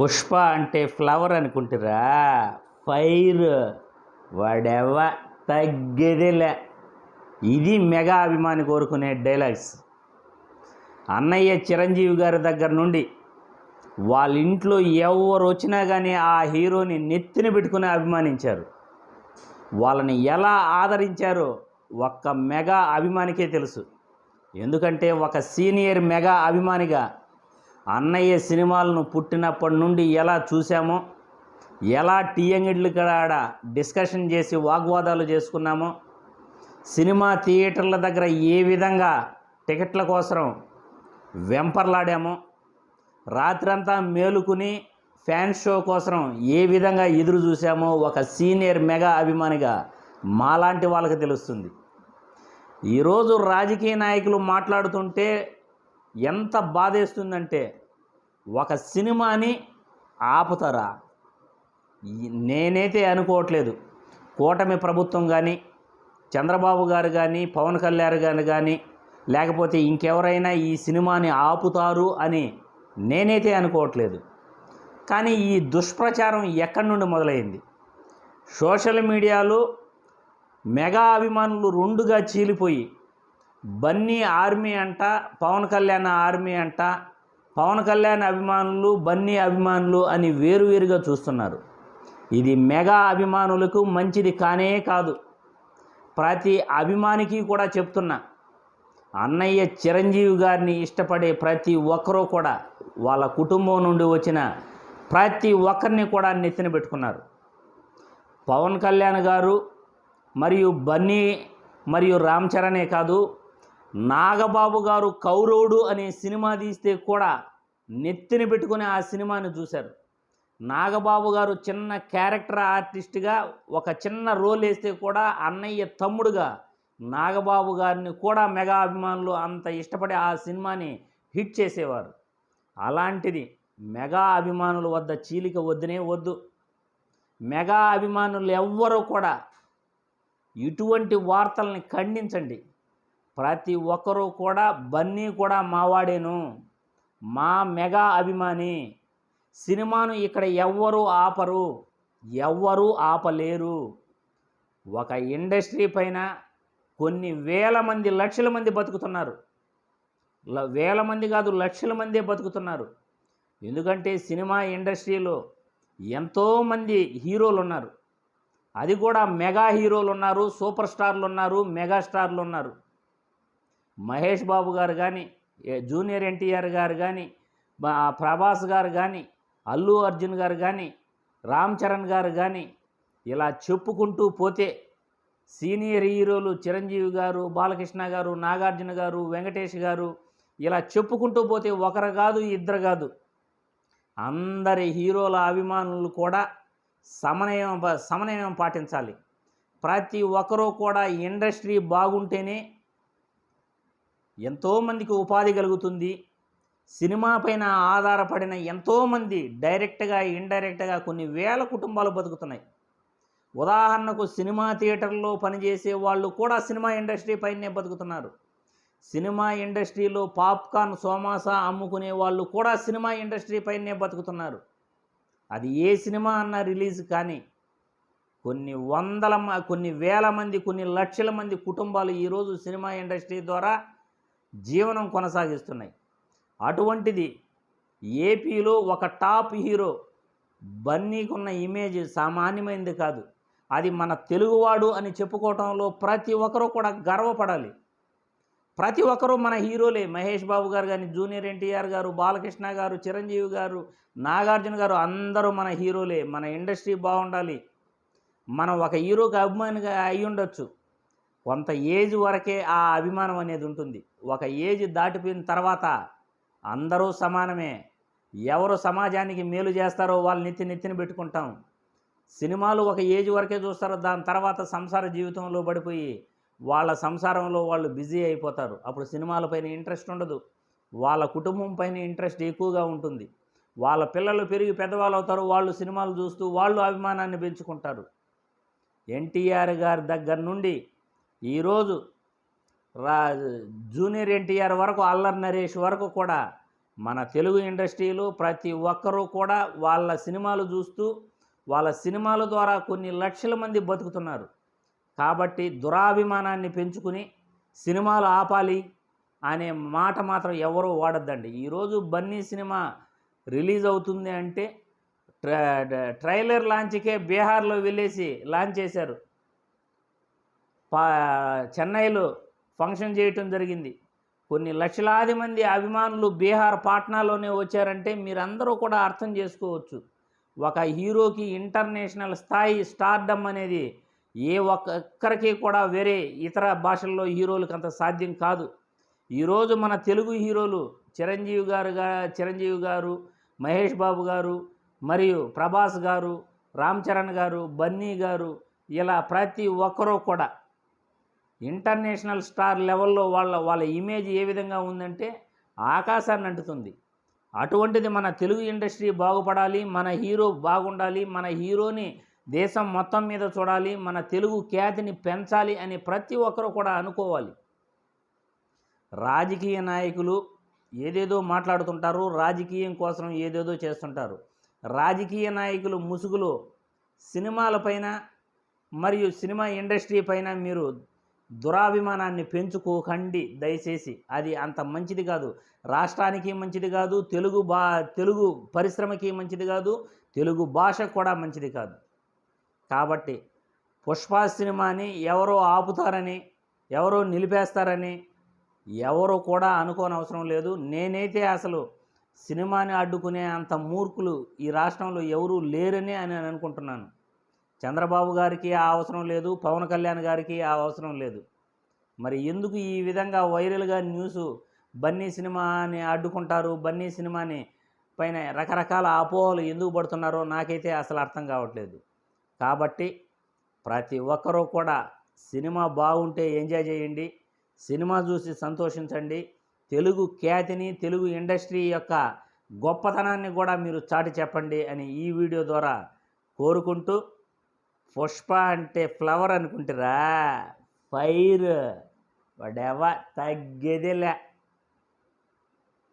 పుష్ప అంటే ఫ్లవర్ అనుకుంటారా? ఫైర్. వాడెవ తగ్గదిలే. ఇది మెగా అభిమాని కోరుకునే డైలాగ్స్. అన్నయ్య చిరంజీవి గారి దగ్గర నుండి వాళ్ళ ఇంట్లో ఎవరు వచ్చినా కానీ ఆ హీరోని నెత్తిన పెట్టుకుని అభిమానించారు. వాళ్ళని ఎలా ఆదరించారో ఒక్క మెగా అభిమానికే తెలుసు. ఎందుకంటే ఒక సీనియర్ మెగా అభిమానిగా అన్నయ్య సినిమాలను పుట్టినప్పటి నుండి ఎలా చూసామో ఎలా టీఎంగిడ్లు కాడ డిస్కషన్ చేసి వాగ్వాదాలు చేసుకున్నామో సినిమా థియేటర్ల దగ్గర ఏ విధంగా టికెట్ల కోసం వెంపర్లాడామో రాత్రంతా మేలుకుని ఫ్యాన్ షో కోసం ఏ విధంగా ఎదురు చూసామో ఒక సీనియర్ మెగా అభిమానిగా మాలాంటి వాళ్ళకి తెలుస్తుంది. ఈరోజు రాజకీయ నాయకులు మాట్లాడుతుంటే ఎంత బాధేస్తుందంటే ఒక సినిమాని ఆపుతారా? నేనైతే అనుకోవట్లేదు. కూటమి ప్రభుత్వం కానీ చంద్రబాబు గారు కానీ పవన్ కళ్యాణ్ గారు కానీ లేకపోతే ఇంకెవరైనా ఈ సినిమాని ఆపుతారు అని నేనైతే అనుకోవట్లేదు. కానీ ఈ దుష్ప్రచారం ఎక్కడి నుండి మొదలైంది? సోషల్ మీడియాలో మెగా అభిమానులు రెండుగా చీలిపోయి బన్నీ ఆర్మీ అంట పవన్ కళ్యాణ్ ఆర్మీ అంట పవన్ కళ్యాణ్ అభిమానులు బన్నీ అభిమానులు అని వేరువేరుగా చూస్తున్నారు. ఇది మెగా అభిమానులకు మంచిది కానే కాదు. ప్రతి అభిమానికి కూడా చెప్తున్నా అన్నయ్య చిరంజీవి గారిని ఇష్టపడే ప్రతి ఒక్కరూ కూడా వాళ్ళ కుటుంబం నుండి వచ్చిన ప్రతి ఒక్కరిని కూడా నెత్తిన పెట్టుకున్నారు. పవన్ కళ్యాణ్ గారు మరియు బన్నీ మరియు రామ్ చరణే కాదు నాగబాబు గారు కౌరవుడు అనే సినిమా తీస్తే కూడా నెత్తిన పెట్టుకుని ఆ సినిమాని చూశారు. నాగబాబు గారు చిన్న క్యారెక్టర్ ఆర్టిస్ట్గా ఒక చిన్న రోల్ వేస్తే కూడా అన్నయ్య తమ్ముడుగా నాగబాబు గారిని కూడా మెగా అభిమానులు అంత ఇష్టపడి ఆ సినిమాని హిట్ చేసేవారు. అలాంటిది మెగా అభిమానుల వద్ద చీలిక వద్దునే వద్దు. మెగా అభిమానులు ఎవ్వరూ కూడా ఇటువంటి వార్తల్ని ఖండించండి. ప్రతి ఒక్కరూ కూడా బన్నీ కూడా మావాడేను. మా మెగా అభిమాని. సినిమాను ఇక్కడ ఎవ్వరూ ఆపరు. ఎవ్వరూ ఆపలేరు. ఒక ఇండస్ట్రీ పైన కొన్ని వేల మంది లక్షల మంది బతుకుతున్నారు. వేల మంది కాదు లక్షల మందే బతుకుతున్నారు. ఎందుకంటే సినిమా ఇండస్ట్రీలో ఎంతోమంది హీరోలు ఉన్నారు అది కూడా మెగా హీరోలు ఉన్నారు సూపర్ స్టార్లు ఉన్నారు మెగా స్టార్లు ఉన్నారు మహేష్ బాబు గారు కానీ జూనియర్ ఎన్టీఆర్ గారు కానీ ప్రభాస్ గారు కానీ అల్లు అర్జున్ గారు కానీ రామ్ చరణ్ గారు కానీ ఇలా చెప్పుకుంటూ పోతే సీనియర్ హీరోలు చిరంజీవి గారు బాలకృష్ణ గారు నాగార్జున గారు వెంకటేష్ గారు ఇలా చెప్పుకుంటూ పోతే ఒకరు కాదు ఇద్దరు కాదు. అందరి హీరోల అభిమానులు కూడా సమన్వయం సమన్వయం పాటించాలి. ప్రతి ఒక్కరూ కూడా ఇండస్ట్రీ బాగుంటేనే ఎంతోమందికి ఉపాధి కలుగుతుంది. సినిమా పైన ఆధారపడిన ఎంతోమంది డైరెక్ట్గా ఇండైరెక్ట్గా కొన్ని వేల కుటుంబాలు బతుకుతున్నాయి. ఉదాహరణకు సినిమా థియేటర్లో పనిచేసే వాళ్ళు కూడా సినిమా ఇండస్ట్రీ పైనే బతుకుతున్నారు. సినిమా ఇండస్ట్రీలో పాప్కార్న్ సోమాసా అమ్ముకునే వాళ్ళు కూడా సినిమా ఇండస్ట్రీ పైనే బతుకుతున్నారు. అది ఏ సినిమా అన్న రిలీజ్ కానీ కొన్ని వందల కొన్ని వేల మంది కొన్ని లక్షల మంది కుటుంబాలు ఈరోజు సినిమా ఇండస్ట్రీ ద్వారా జీవనం కొనసాగిస్తున్నాయి. అటువంటిది ఏపీలో ఒక టాప్ హీరో బన్నీకున్న ఇమేజ్ సామాన్యమైనది కాదు. అది మన తెలుగువాడు అని చెప్పుకోవటంలో ప్రతి ఒక్కరూ కూడా గర్వపడాలి. ప్రతి ఒక్కరూ మన హీరోలే. మహేష్ బాబు గారు కానీ జూనియర్ ఎన్టీఆర్ గారు బాలకృష్ణ గారు చిరంజీవి గారు నాగార్జున గారు అందరూ మన హీరోలే. మన ఇండస్ట్రీ బాగుండాలి. మనం ఒక హీరోకి అభిమానిగా అయి ఉండొచ్చు కొంత ఏజ్ వరకే ఆ అభిమానం అనేది ఉంటుంది. ఒక ఏజ్ దాటిపోయిన తర్వాత అందరూ సమానమే. ఎవరు సమాజానికి మేలు చేస్తారో వాళ్ళు నెత్తి నెత్తిన పెట్టుకుంటాం. సినిమాలు ఒక ఏజ్ వరకే చూస్తారు. దాని తర్వాత సంసార జీవితంలో పడిపోయి వాళ్ళ సంసారంలో వాళ్ళు బిజీ అయిపోతారు. అప్పుడు సినిమాలపైన ఇంట్రెస్ట్ ఉండదు. వాళ్ళ కుటుంబం పైన ఇంట్రెస్ట్ ఎక్కువగా ఉంటుంది. వాళ్ళ పిల్లలు పెరిగి పెద్దవాళ్ళు అవుతారు. వాళ్ళు సినిమాలు చూస్తూ వాళ్ళు అభిమానాన్ని పెంచుకుంటారు. ఎన్టీఆర్ గారి దగ్గర నుండి ఈరోజు రా జూనియర్ ఎన్టీఆర్ వరకు అల్లరి నరేష్ వరకు కూడా మన తెలుగు ఇండస్ట్రీలో ప్రతి ఒక్కరూ కూడా వాళ్ళ సినిమాలు చూస్తూ వాళ్ళ సినిమాల ద్వారా కొన్ని లక్షల మంది బతుకుతున్నారు. కాబట్టి దురాభిమానాన్ని పెంచుకుని సినిమాలు ఆపాలి అనే మాట మాత్రం ఎవరూ వాడద్దండి. ఈరోజు బన్నీ సినిమా రిలీజ్ అవుతుంది అంటే ట్రైలర్ లాంచ్కే బీహార్లో వెళ్ళేసి లాంచ్ చేశారు. పా చెన్నైలో ఫంక్షన్ చేయటం జరిగింది. కొన్ని లక్షలాది మంది అభిమానులు బీహార్ పాట్నాలోనే వచ్చారంటే మీరందరూ కూడా అర్థం చేసుకోవచ్చు. ఒక హీరోకి ఇంటర్నేషనల్ స్థాయి స్టార్డమ్ అనేది ఏ ఒక్కరికి కూడా వేరే ఇతర భాషల్లో హీరోలకు అంత సాధ్యం కాదు. ఈరోజు మన తెలుగు హీరోలు చిరంజీవి గారు చిరంజీవి గారు మహేష్ బాబు గారు మరియు ప్రభాస్ గారు రామ్ చరణ్ గారు బన్నీ గారు ఇలా ప్రతి ఒక్కరూ కూడా ఇంటర్నేషనల్ స్టార్ లెవెల్లో వాళ్ళ వాళ్ళ ఇమేజ్ ఏ విధంగా ఉందంటే ఆకాశాన్ని అంటుతుంది. అటువంటిది మన తెలుగు ఇండస్ట్రీ బాగుపడాలి మన హీరో బాగుండాలి మన హీరోని దేశం మొత్తం మీద చూడాలి మన తెలుగు ఖ్యాతిని పెంచాలి అని ప్రతి ఒక్కరు కూడా అనుకోవాలి. రాజకీయ నాయకులు ఏదేదో మాట్లాడుతుంటారు రాజకీయం కోసం ఏదేదో చేస్తుంటారు. రాజకీయ నాయకులు ముసుగులో సినిమాలపైన మరియు సినిమా ఇండస్ట్రీ పైన మీరు దురాభిమానాన్ని పెంచుకోకండి. దయచేసి అది అంత మంచిది కాదు. రాష్ట్రానికి మంచిది కాదు. తెలుగు బా తెలుగు పరిశ్రమకి మంచిది కాదు. తెలుగు భాష కూడా మంచిది కాదు. కాబట్టి పుష్ప సినిమాని ఎవరో ఆపుతారని ఎవరో నిలిపేస్తారని ఎవరు కూడా అనుకోని అవసరం లేదు. నేనైతే అసలు సినిమాని అడ్డుకునే అంత మూర్ఖులు ఈ రాష్ట్రంలో ఎవరూ లేరని అని నేను అనుకుంటున్నాను. చంద్రబాబు గారికి ఆ అవసరం లేదు పవన్ కళ్యాణ్ గారికి ఆ అవసరం లేదు. మరి ఎందుకు ఈ విధంగా వైరల్గా న్యూస్ బన్నీ సినిమాని అడ్డుకుంటారు? బన్నీ సినిమాని పైన రకరకాల అపోహలు ఎందుకు పడుతున్నారో నాకైతే అసలు అర్థం కావట్లేదు. కాబట్టి ప్రతి ఒక్కరూ కూడా సినిమా బాగుంటే ఎంజాయ్ చేయండి సినిమా చూసి సంతోషించండి. తెలుగు ఖ్యాతిని తెలుగు ఇండస్ట్రీ యొక్క గొప్పతనాన్ని కూడా మీరు చాటి చెప్పండి అని ఈ వీడియో ద్వారా కోరుకుంటూ పుష్ప అంటే ఫ్లవర్ అనుకుంటారా. ఫైర్ వాడెవ తగ్గేదేలే.